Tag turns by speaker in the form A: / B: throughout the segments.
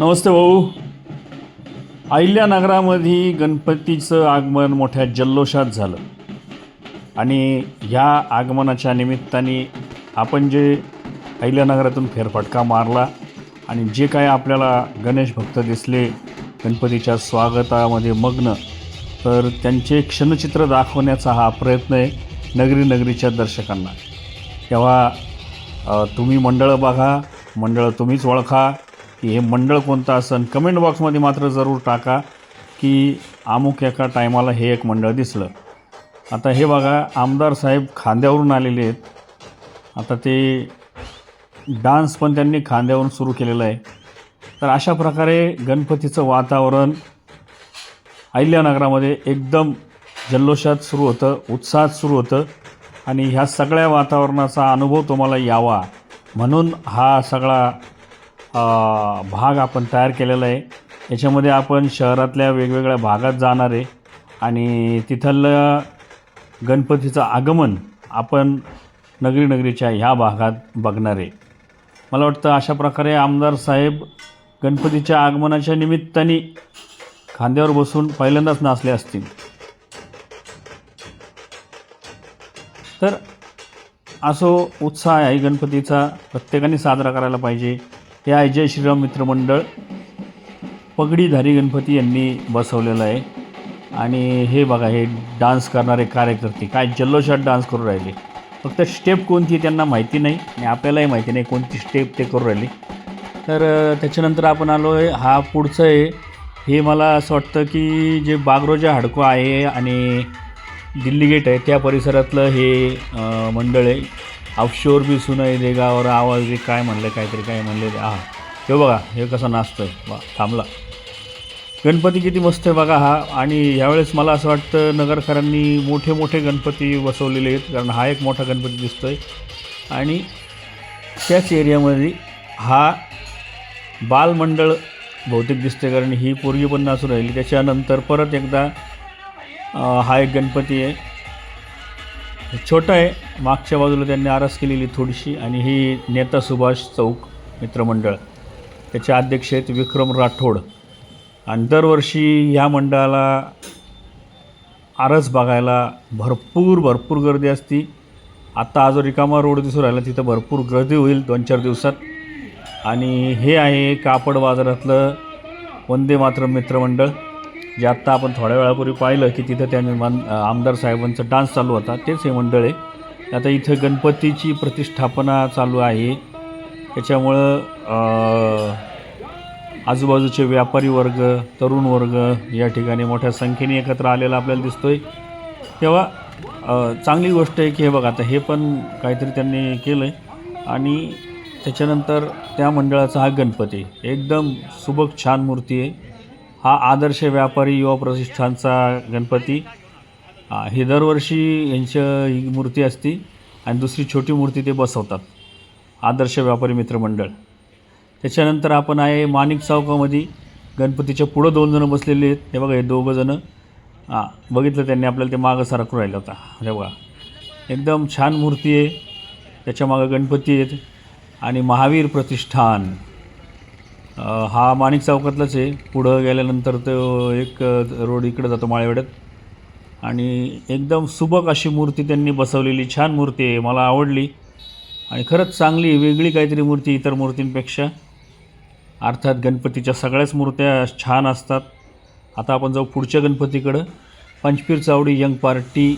A: नमस्ते भाऊ. अहिल्यानगरामध्ये गणपतीचं आगमन मोठ्या जल्लोषात झालं. आणि ह्या आगमनाच्या निमित्ताने आपण जे अहिल्यानगरातून फेरफटका मारला आणि जे काय आपल्याला गणेश भक्त दिसले गणपतीच्या स्वागतामध्ये मग्न तर त्यांचे क्षणचित्र दाखवण्याचा हा प्रयत्न आहे नगरी नगरीच्या दर्शकांना. तेव्हा तुम्ही मंडळं बघा मंडळं तुम्हीच ओळखा की हे मंडळ कोणतं असन कमेंट बॉक्समध्ये मात्र जरूर टाका की अमुक एका टायमाला हे एक मंडळ दिसलं. आता हे बघा आमदार साहेब खांद्यावरून आलेले आहेत. आता ते डान्स पण त्यांनी खांद्यावरून सुरू केलेला आहे. तर अशा प्रकारे गणपतीचं वातावरण अहिल्यानगरामध्ये एकदम जल्लोषात सुरू होतं उत्साहात सुरू होतं. आणि ह्या सगळ्या वातावरणाचा अनुभव तुम्हाला यावा. म्हणून हा सगळा भाग आपण तयार केलेला आहे. याच्यामध्ये आपण शहरातल्या वेगवेगळ्या भागात जाणार आहे आणि तिथलं गणपतीचं आगमन आपण नगरी नगरीच्या ह्या भागात बघणार आहे. मला वाटतं अशा प्रकारे आमदार साहेब गणपतीच्या आगमनाच्या निमित्ताने खांद्यावर बसून पहिल्यांदाच नाचले असतील. तर असो उत्साह आहे गणपतीचा प्रत्येकाने साजरा करायला पाहिजे. हे आहे जय श्रीराम मित्रमंडळ पगडीधारी गणपती यांनी बसवलेलं आहे. आणि हे बघा हे डान्स करणारे कार्यकर्ते काय जल्लोषात डान्स करू राहिले. फक्त स्टेप कोणती त्यांना माहिती नाही आणि आपल्यालाही माहिती नाही कोणती स्टेप ते करू राहिले. तर त्याच्यानंतर आपण आलो आहे. हा पुढचं आहे. हे मला असं वाटतं की जे बागरोजा हाडको आहे आणि दिल्ली गेट आहे त्या परिसरातलं हे मंडळ आहे. ऑफशोर बी सुनाई देगा और आवाज बी काय म्हणलं काहीतरी काय म्हणले. हा. हे बघा हे कसं नाचतं आहे वा थांबला. गणपती किती मस्त आहे बघा हा. आणि ह्यावेळेस मला असं वाटतं नगरकरांनी मोठे मोठे गणपती बसवलेले आहेत कारण हा एक मोठा गणपती दिसतो आहे आणि त्याच एरियामध्ये हा बालमंडळ बहुतेक दिसते कारण ही पोरगी पण नाचून राहिली. त्याच्यानंतर परत एकदा हा एक गणपती आहे. छोटं आहे. मागच्या बाजूला त्यांनी आरस केलेली थोडीशी आणि ही नेता सुभाष चौक मित्रमंडळ. त्याचे अध्यक्ष आहेत विक्रम राठोड. आणि दरवर्षी ह्या मंडळाला आरस बघायला भरपूर भरपूर गर्दी असती. आत्ता आज रिकामा रोड दिसून राहिला तिथं भरपूर गर्दी होईल दोन चार दिवसात. आणि हे आहे कापड बाजारातलं वंदे मातरम मित्रमंडळ. जे आत्ता आपण थोड्या वेळापूर्वी पाहिलं की तिथं त्यांनी मान आमदार साहेबांचा डान्स चालू होता तेच हे मंडळ. आहे आता इथं गणपतीची प्रतिष्ठापना चालू आहे. त्याच्यामुळं आजूबाजूचे व्यापारी वर्ग तरुण वर्ग या ठिकाणी मोठ्या संख्येने एकत्र आलेला आपल्याला दिसतोय. तेव्हा चांगली गोष्ट आहे की हे बघा आता हे पण काहीतरी त्यांनी केलं आहे आणि त्याच्यानंतर त्या मंडळाचा हा गणपती एकदम सुबक छान मूर्ती आहे. हा आदर्श व्यापारी युवा प्रतिष्ठानचा गणपती. हा, ही दरवर्षी यांचं ही मूर्ती असती आणि दुसरी छोटी मूर्ती ते बसवतात. आदर्श व्यापारी मित्रमंडळ. त्याच्यानंतर आपण आहे माणिक चौकामध्ये गणपतीच्या पुढं दोन जणं बसलेले आहेत. हे बघा हे दोघं जणं. हां बघितलं त्यांनी आपल्याला ते मागं सारखं राहिलं होता. हे बघा. एकदम छान मूर्ती आहे. त्याच्या मागं गणपती आहेत. आणि महावीर प्रतिष्ठान. हा माणिक चौकातलाच आहे. पुढं गेल्यानंतर तो एक रोड इकडं जातो माळेवाड्यात. आणि एकदम सुबक अशी मूर्ती त्यांनी बसवलेली. छान मूर्ती आहे. मला आवडली. आणि खरंच चांगली वेगळी काहीतरी मूर्ती इतर मूर्तींपेक्षा. अर्थात गणपतीच्या सगळ्याच मूर्त्या छान असतात. आता आपण जाऊ पुढच्या गणपतीकडं. पंचपीर चावडी यंग पार्टी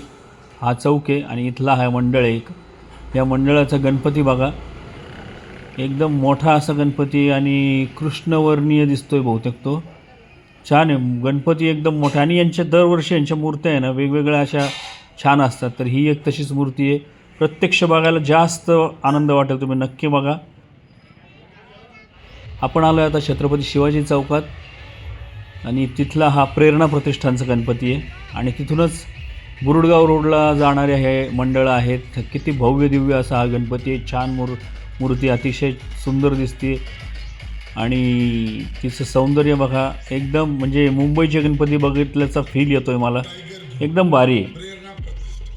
A: हा चौक आहे. आणि इथला हा मंडळ आहे एक. या मंडळाचा गणपती बघा. एकदम मोठा असा गणपती आणि कृष्णवर्णीय दिसतोय बहुतेक तो. छान आहे. गणपती एकदम मोठा आणि यांच्या दरवर्षी यांच्या मूर्त्या आहे ना वेगवेगळ्या अशा छान असतात. तर ही एक तशीच मूर्ती आहे. प्रत्यक्ष बघायला जास्त आनंद वाटेल तुम्ही नक्की बघा. आपण आलो आहे आता छत्रपती शिवाजी चौकात. आणि तिथला हा प्रेरणा प्रतिष्ठानचा गणपती आहे. आणि तिथूनच बुरुडगाव रोडला जाणारे हे मंडळं आहेत. किती भव्य दिव्य असा हा गणपती आहे. छान मूर मूर्ती अतिशय सुंदर दिसते. आणि तिचं सौंदर्य बघा एकदम म्हणजे मुंबईचे गणपती बघितल्याचा फील येतो आहे मला. एकदम भारी आहे.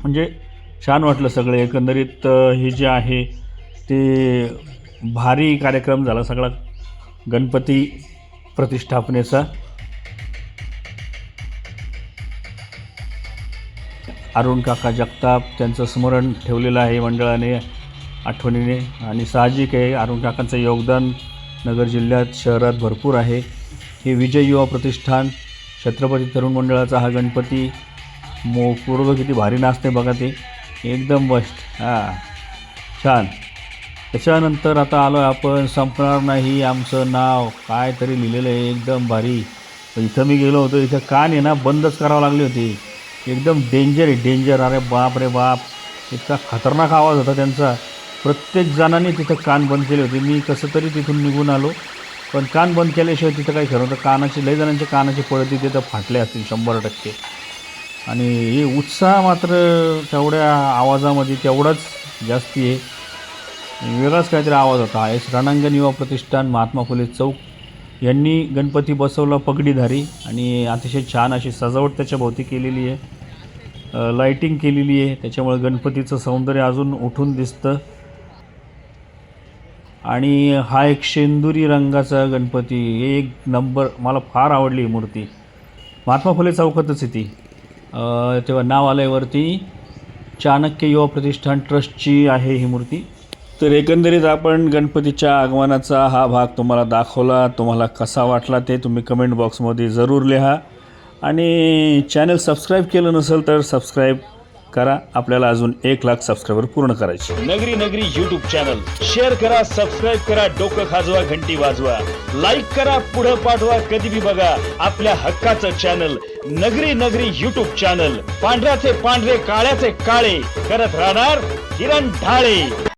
A: म्हणजे छान वाटलं सगळं एकंदरीत हे जे आहे ते भारी कार्यक्रम झाला सगळा गणपती प्रतिष्ठापनेचा. अरुण काका जगताप त्यांचं स्मरण ठेवलेलं आहे मंडळाने. आठवणीने आणि साहजिक आहे. अरुण काकांचं योगदान नगर जिल्ह्यात शहरात भरपूर आहे. हे विजय युवा प्रतिष्ठान छत्रपती तरुण मंडळाचा हा गणपती मो पूर्व किती भारी नाचते बघा ते. एकदम बस्ट हां. छान. त्याच्यानंतर आता आलो आहे आपण संपणार नाही आमचं नाव. काय तरी लिहिलेलं आहे एकदम भारी. इथं मी गेलो होतो इथं कान आहे ना बंदच करावं लागली होती. एकदम डेंजर आहे डेंजर अरे बाप रे बाप. इतका खतरनाक आवाज होता त्यांचा. प्रत्येक जणांनी तिथं कान बंद केले होते. मी कसं तरी तिथून निघून आलो. पण कान बंद केल्याशिवाय तिथं काही खरं होतं कानाचे लय जणांचे कानाचे पळती तिथं फाटले असतील शंभर टक्के. आणि हे उत्साह मात्र तेवढ्या आवाजामध्ये तेवढाच जास्ती आहे. वेगळाच काहीतरी आवाज होता. एस रणांगण युवा प्रतिष्ठान महात्मा फुले चौक यांनी गणपती बसवला पगडीधारी आणि अतिशय छान अशी सजावट त्याच्या भोवती केलेली आहे. लाईटिंग केलेली आहे. त्याच्यामुळे गणपतीचं सौंदर्य अजून उठून दिसतं. आणि हा एक शेंदुरी रंगाचा गणपती एक नंबर मला फार आवडली ही मूर्ती. महात्मा फुले चौकातच आहे ती. तेव्हा नाव आल्यावरती चाणक्य युवा प्रतिष्ठान ट्रस्टची आहे ही मूर्ती. तर एकंदरीत आपण गणपतीच्या आगमनाचा हा भाग तुम्हाला दाखवला. तुम्हाला कसा वाटला ते तुम्ही कमेंट बॉक्समध्ये जरूर लिहा. आणि चॅनल सबस्क्राईब केलं नसेल तर सबस्क्राईब करा. आपल्याला अजून एक लाख सबस्क्रायबर पूर्ण करायचे.
B: नगरी नगरी युट्यूब चॅनल शेअर करा सबस्क्राईब करा डोकं खाजवा घंटी वाजवा. लाईक करा पुढं पाठवा कधी बी बघा. आपल्या हक्काचं चॅनल नगरी नगरी युट्यूब चॅनल पांढऱ्याचे पांढरे काळ्याचे काळे. करत राहणार किरण ढाळे.